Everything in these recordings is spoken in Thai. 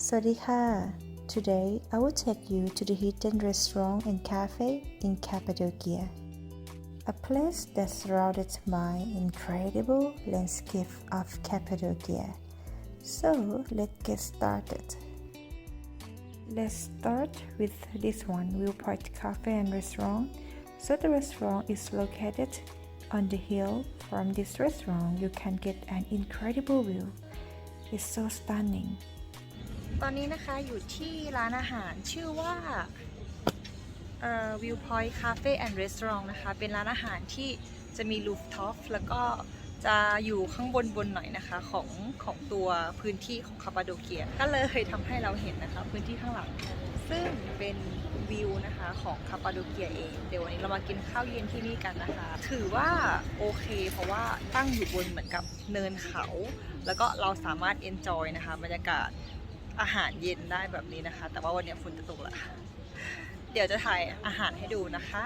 Sawadee Today, I will take you to the hidden restaurant and cafe in Cappadocia, a place that's surrounded by incredible landscape of Cappadocia. So, let's get started. Let's start with this one, Viewport Cafe and Restaurant. So, the restaurant is located on the hill. From this restaurant, you can get an incredible view. It's so stunning. ตอนนี้นะคะอยู่ที่ร้านอาหารชื่อว่าเอ่อ Viewpoint Cafe and Restaurant นะคะ เป็นร้านอาหารที่จะมี rooftop แล้วก็จะอยู่ข้างบนบนหน่อยนะคะของของตัวพื้นที่ของคาปาโดเกีย ก็เลยทำให้เราเห็นนะคะ พื้นที่ข้างหลัง ซึ่งเป็นวิวนะคะของคาปาโดเกียเอง เดี๋ยววันนี้เรามากินข้าวเย็นที่นี่กันนะคะ ถือว่าโอเค เพราะว่าตั้งอยู่บนเหมือนกับเนินเขา แล้วก็เราสามารถ enjoy นะคะบรรยากาศ อาหารเย็นได้แบบนี้นะคะ แต่ว่าวันนี้ฝนจะตกละเดี๋ยวจะถ่ายอาหารให้ดูนะคะ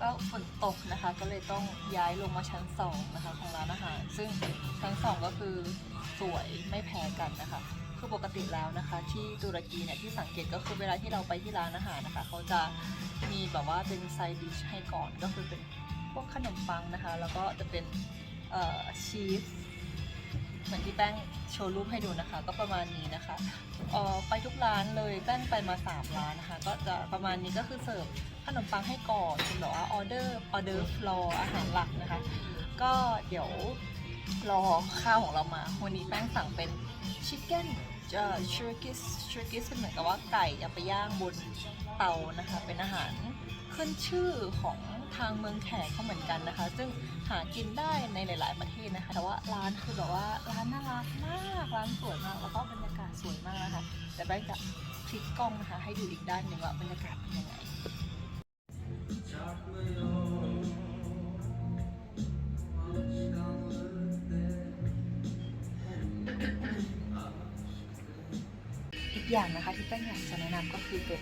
ก็ฝนตกนะคะ ก็เลยต้องย้ายลงมาชั้นสองนะคะของร้านอาหาร ซึ่งชั้นสองก็คือสวยไม่แพ้กันนะคะคือปกติแล้วนะคะ ที่ตุรกีเนี่ยที่สังเกตก็คือเวลาที่เราไปที่ร้านอาหารนะคะเขาจะมีแบบว่าเป็นไซดิชให้ก่อนก็คือเป็นพวกขนมปังนะคะ แล้วก็จะเป็นชีส เหมือนที่แป้งโชว์รูปให้ดูนะคะ ก็ประมาณนี้นะคะออไปทุกร้านเลยแป้งไปมา 3 ร้านนะคะ ก็จะประมาณนี้ก็คือเสิร์ฟขนมปังให้ก่อนเป็นแบบว่าออเดอร์ออเดอร์ฟลออาหารหลักนะคะ ก็เดี๋ยวรอข้าวของเรามา วันนี้แป้งสั่งเป็นชิคเก้นเอ่อชูกิสชูกิสเป็นเหมือนกับว่าไก่เอาไปย่างบนเตานะคะ เป็นอาหาร ขึ้นชื่อของทางเมืองแขกเขาเหมือนกันนะคะ ซึ่งหากินได้ในหลาย ๆ ประเทศนะคะแต่ว่าร้านคือแบบว่าร้านน่ารักมากร้านสวยมากแล้วก็บรรยากาศสวยมากนะคะแต่แบงค์จะพลิกกล้องนะคะให้ดูอีกด้านหนึ่งว่าบรรยากาศเป็นยังไงอีกอย่างนะคะที่แป้งอยากจะแนะนำก็คือเป็น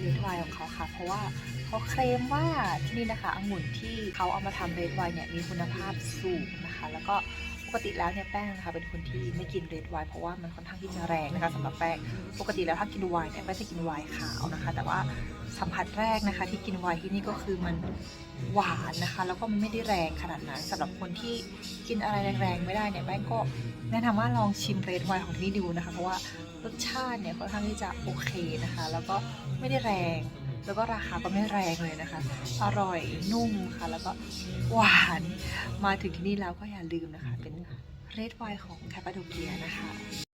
เรดไวน์ของเขาค่ะ เพราะว่าเขาเคลมว่าที่นี่นะคะองุ่นที่เขาเอามาทำเรดไวน์เนี่ยมีคุณภาพสูงนะคะ แล้วก็ปกติแล้วเนี่ยแป้งนะคะเป็นคนที่ไม่กินเรดไวน์เพราะว่ามันค่อนข้างที่จะแรงนะคะสำหรับแป้งปกติแล้วถ้ากินไวน์เนี่ยแป้งจะกินไวน์ขาวนะคะ แต่ว่าสัมผัสแรกนะคะ ที่กินไวน์ที่นี่ก็คือมันหวานนะคะ แล้วก็มันไม่ได้แรงขนาดนั้นสำหรับคนที่กินอะไรแรงๆไม่ได้เนี่ยแป้งก็แนะนำว่าลองชิมเรดไวน์ของที่นี่ดูนะคะเพราะว่า รสชาติเนี่ยค่อนข้างที่จะโอเคนะคะ แล้วก็ไม่ได้แรง แล้วก็ราคาก็ไม่แรงเลยนะคะ อร่อยนุ่มค่ะ แล้วก็หวานมาถึงที่นี่แล้วก็อย่าลืมนะคะ เป็นเรดไวน์ของแคปปาโดเกียนะคะ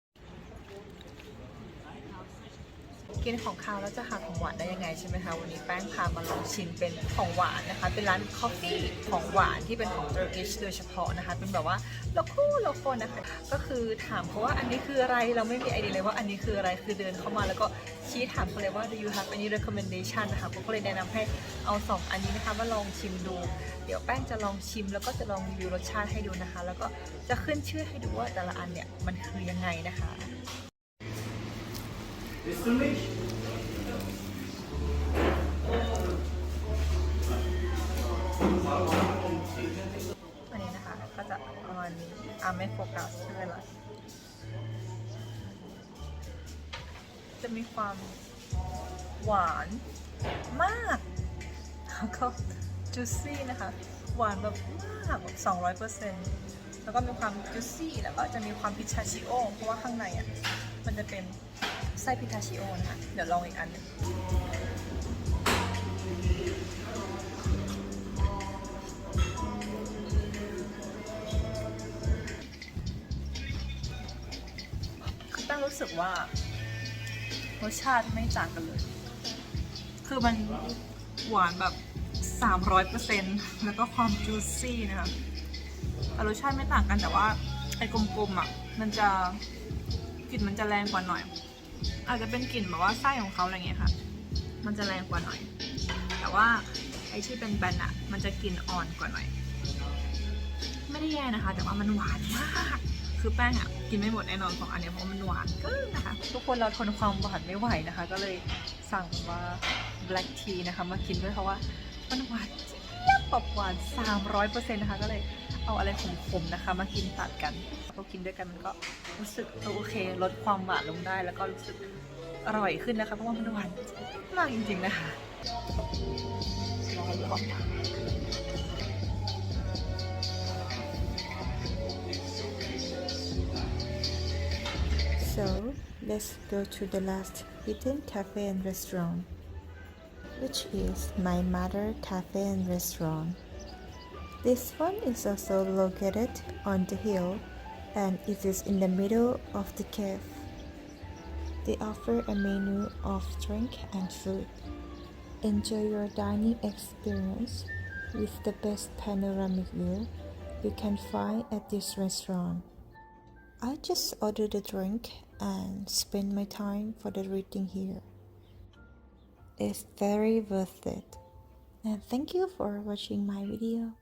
กินของคาวแล้วจะหาของหวานได้ยังไงใช่ไหมคะ วันนี้แป้งพามาลองชิมเป็นของหวานนะคะ เป็นร้านคอฟฟี่ของหวานที่เป็นของ Turkish โดยเฉพาะนะคะ เป็นแบบว่าโลโก้โลโก้นะคะ ก็คือถามเขาว่าอันนี้คืออะไร เราไม่มีไอเดียเลยว่าอันนี้คืออะไร คือเดินเข้ามาแล้วก็ชี้ถามเขาเลยว่า do you have any recommendation นะคะผมก็เลยแนะนำให้เอาสองอันนี้นะคะมาลองชิมดู เดี๋ยวแป้งจะลองชิมแล้วก็จะลองรีวิวรสชาติให้ดูนะคะ แล้วก็จะขึ้นชื่อให้ดูว่าแต่ละอันเนี่ยมันคือยังไงนะคะ อันนี้นะคะก็จะประมาณนี้อ่าไม่โฟกัสใช่ไหมล่ะจะมีความหวานมากแล้วก็จูซี่นะคะ หวานแบบมากแบบสองร้อยเปอร์เซ็นต์แล้วก็มีความจูซี่แล้วก็จะมีความพิชาชิโอ เพราะว่าข้างในอะ มันจะเป็น ไส้พิทาชิโอนะเดี๋ยวลองอีกอันหนึงคือตั้งรู้สึกว่ารสชาติไม่ต่างกันเลย คือมันหวานแบบ 300%แล้วก็ความจูซี่นะคะแต่รสชาติไม่ต่างกันแต่ว่าไอ้กลมๆอะ มันจะกลิ่นมันจะแรงกว่าหน่อย อาจจะเป็นกลิ่นแบบว่าไส้ของเขาอะไรเงี้ยค่ะ มันจะแรงกว่าหน่อย แต่ว่าไอที่เป็นแบนอะมันจะกลิ่นอ่อนกว่าหน่อย ไม่ได้แย่นะคะ แต่ว่ามันหวานมากคือแป้งอะกินไม่หมดแน่นอนของอันเนี้ยเพราะมันหวานกินนะคะทุกคนเราทนความหวานไม่ไหวนะคะ ก็เลยสั่งว่า black tea นะคะ มากินด้วยเพราะว่ามันหวานจี๊ย บตบหวาน 300%นะคะ ก็เลยเอาอะไรขมๆนะคะ มากินตัดกันพอกินด้วยกันมันก็รู้สึกโอเค ลดความหวานลงได้ แล้วก็รู้สึกอร่อยขึ้นนะคะ เพราะว่ามันหวานมากจริงๆนะคะร้อนๆ So let's go to the last hidden cafe and restaurant, which is my mother cafe and restaurant. This one is also located on the hill and it is in the middle of the cave. They offer a menu of drink and food. Enjoy your dining experience with the best panoramic view you can find at this restaurant. I just ordered a drink and spend my time for the reading here. It's very worth it. And thank you for watching my video.